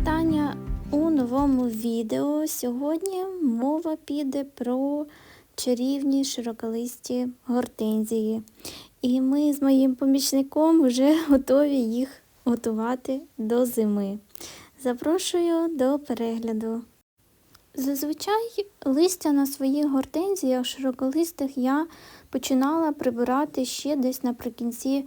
Вітання у новому відео. Сьогодні мова піде про чарівні широколисті гортензії. І ми з моїм помічником вже готові їх готувати до зими. Запрошую до перегляду. Зазвичай листя на своїх гортензіях широколистих я починала прибирати ще десь наприкінці, е,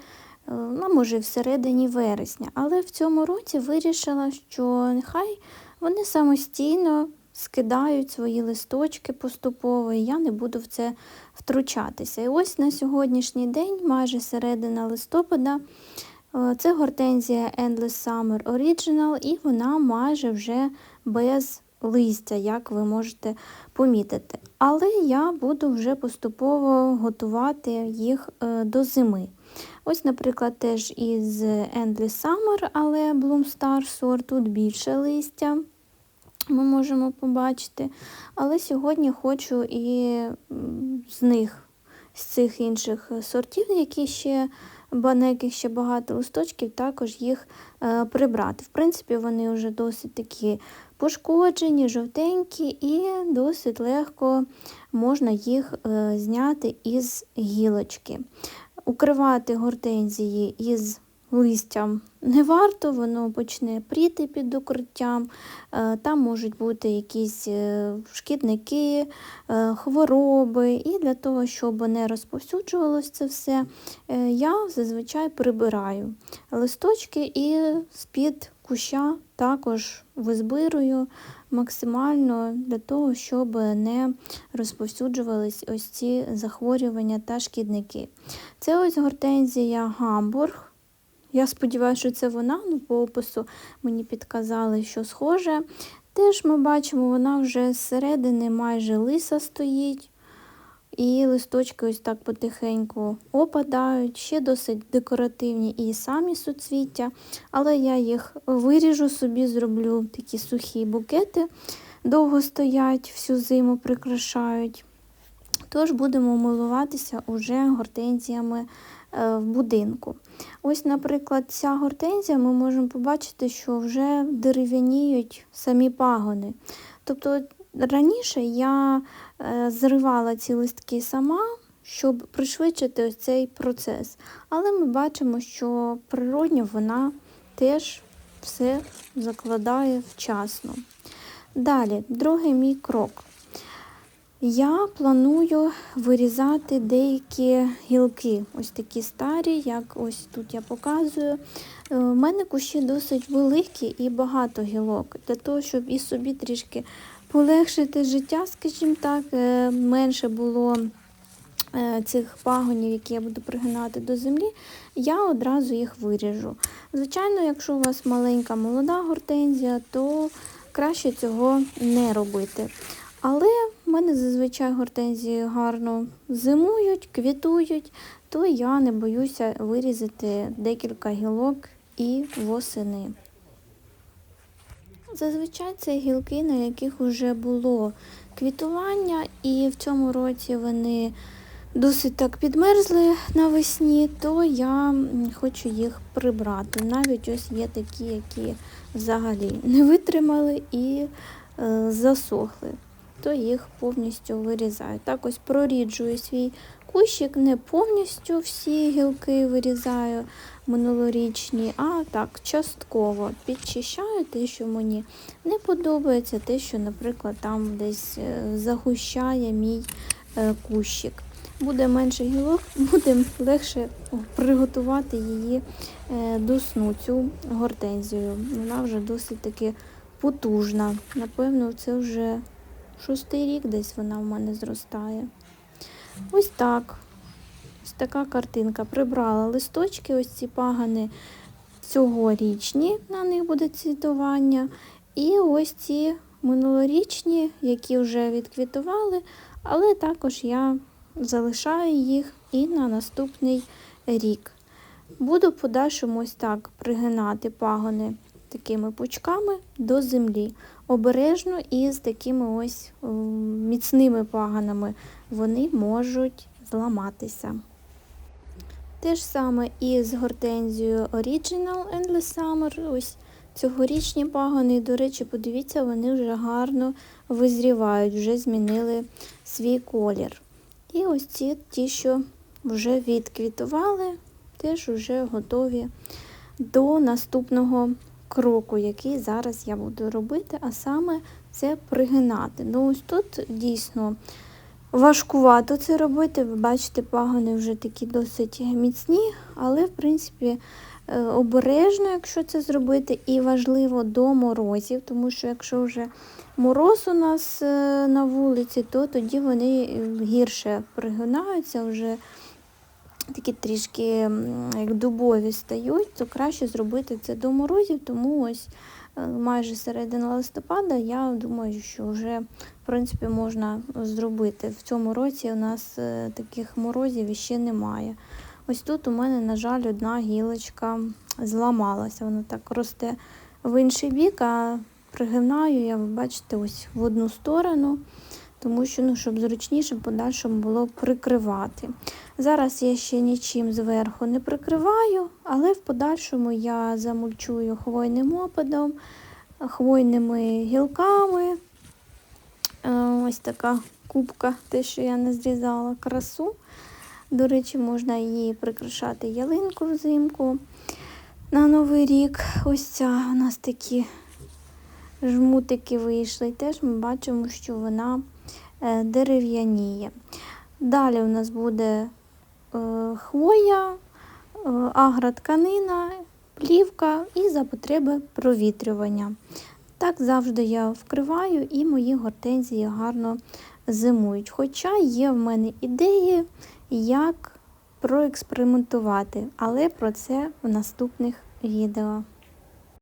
ну, може, всередині вересня. Але в цьому році вирішила, що нехай вони самостійно скидають свої листочки поступово, і я не буду в це втручатися. І ось на сьогоднішній день, майже середина листопада, е, це гортензія Endless Summer Original, і вона майже вже без листя, як ви можете помітити. Але я буду вже поступово готувати їх е, до зими. Ось, наприклад, теж із Endless Summer, але Bloom Star Sort, тут більше листя. Ми можемо побачити. Але сьогодні хочу і з них, з цих інших сортів, які ще на яких ще багато листочків, також їх е, прибрати. В принципі, вони вже досить такі пошкоджені, жовтенькі, і досить легко можна їх е, зняти із гілочки. Укривати гортензії із листям не варто, воно почне пріти під укриттям, е, там можуть бути якісь е, шкідники, хвороби, і для того, щоб не розповсюджувалося це все, я зазвичай прибираю листочки і з-під куща також визбирую максимально для того, щоб не розповсюджувались ось ці захворювання та шкідники. Це ось гортензія Гамбург. Я сподіваюся, що це вона, ну по опису мені підказали, що схоже. Теж ми бачимо, вона вже зсередини майже лиса стоїть. І листочки ось так потихеньку опадають, ще досить декоративні і самі суцвіття, але я їх виріжу собі, зроблю такі сухі букети, довго стоять, всю зиму прикрашають. Тож будемо милуватися уже гортензіями е, в будинку. Ось, наприклад, ця гортензія ми можемо побачити, що вже дерев'яніють самі пагони. Тобто раніше я зривала ці листки сама, щоб пришвидшити ось цей процес. Але ми бачимо, що природньо вона теж все закладає вчасно. Далі, другий мій крок. Я планую вирізати деякі гілки, ось такі старі, як ось тут я показую. У е, мене кущі досить великі і багато гілок, для того, щоб і собі трішки полегшити життя, скажімо так, е, менше було е, цих пагонів, які я буду пригинати до землі, я одразу їх виріжу. Звичайно, якщо у вас маленька молода гортензія, то краще цього не робити. Але в мене зазвичай гортензії гарно зимують, квітують, то я не боюся вирізати декілька гілок і восени. Зазвичай це гілки, на яких вже було квітування, і в цьому році вони досить так підмерзли навесні, то я хочу їх прибрати. Навіть ось є такі, які взагалі не витримали і е, засохли, то їх повністю вирізаю. Так ось проріджую свій кущик, не повністю всі гілки вирізаю минулорічні, а так, частково підчищаю те, що мені не подобається, те, що, наприклад, там десь е, загущає мій е, кущик. Буде менше гілок, буде легше приготувати її е, до сну, цю гортензію. Вона вже досить таки потужна. Напевно, це вже шостий рік десь вона в мене зростає. Ось так. Ось така картинка. Прибрала листочки, ось ці пагани цьогорічні, на них буде цвітування. І ось ці минулорічні, які вже відквітували, але також я залишаю їх і на наступний рік. Буду подальшому ось так пригинати пагони такими пучками до землі. Обережно і з такими ось міцними паганами вони можуть зламатися. Те ж саме і з гортензією Original Endless Summer. Ось цьогорічні пагони. До речі, подивіться, вони вже гарно визрівають, вже змінили свій колір. І ось ці ті, що вже відквітували, теж вже готові до наступного кроку, який зараз я буду робити, а саме це пригинати. Ну, ось тут дійсно важкувато це робити. Ви бачите, пагони вже такі досить міцні, але, в принципі, е, обережно, якщо це зробити, і важливо до морозів, тому що якщо вже мороз у нас е, на вулиці, то тоді вони гірше пригинаються, вже такі трішки як дубові стають, то краще зробити це до морозів, тому ось е, майже середина листопада, я думаю, що вже в принципі можна зробити. В цьому році у нас е, таких морозів ще немає. Ось тут у мене, на жаль, одна гілочка зламалася. Вона так росте в інший бік, а пригинаю я, ви бачите, ось в одну сторону, тому що, ну, щоб зручніше в подальшому було прикривати. Зараз я ще нічим зверху не прикриваю, але в подальшому я замульчую хвойним опадом, хвойними гілками. Е, Ось така кубка, те, що я не зрізала красу. До речі, можна її прикрашати ялинку взимку на Новий рік. Ось ця у нас такі жмутики вийшли. Теж ми бачимо, що вона е, дерев'яніє. Далі у нас буде е, хвоя, е, агротканина, плівка і за потреби провітрювання. Так завжди я вкриваю і мої гортензії гарно зимують. Хоча є в мене ідеї, як проекспериментувати, але про це в наступних відео.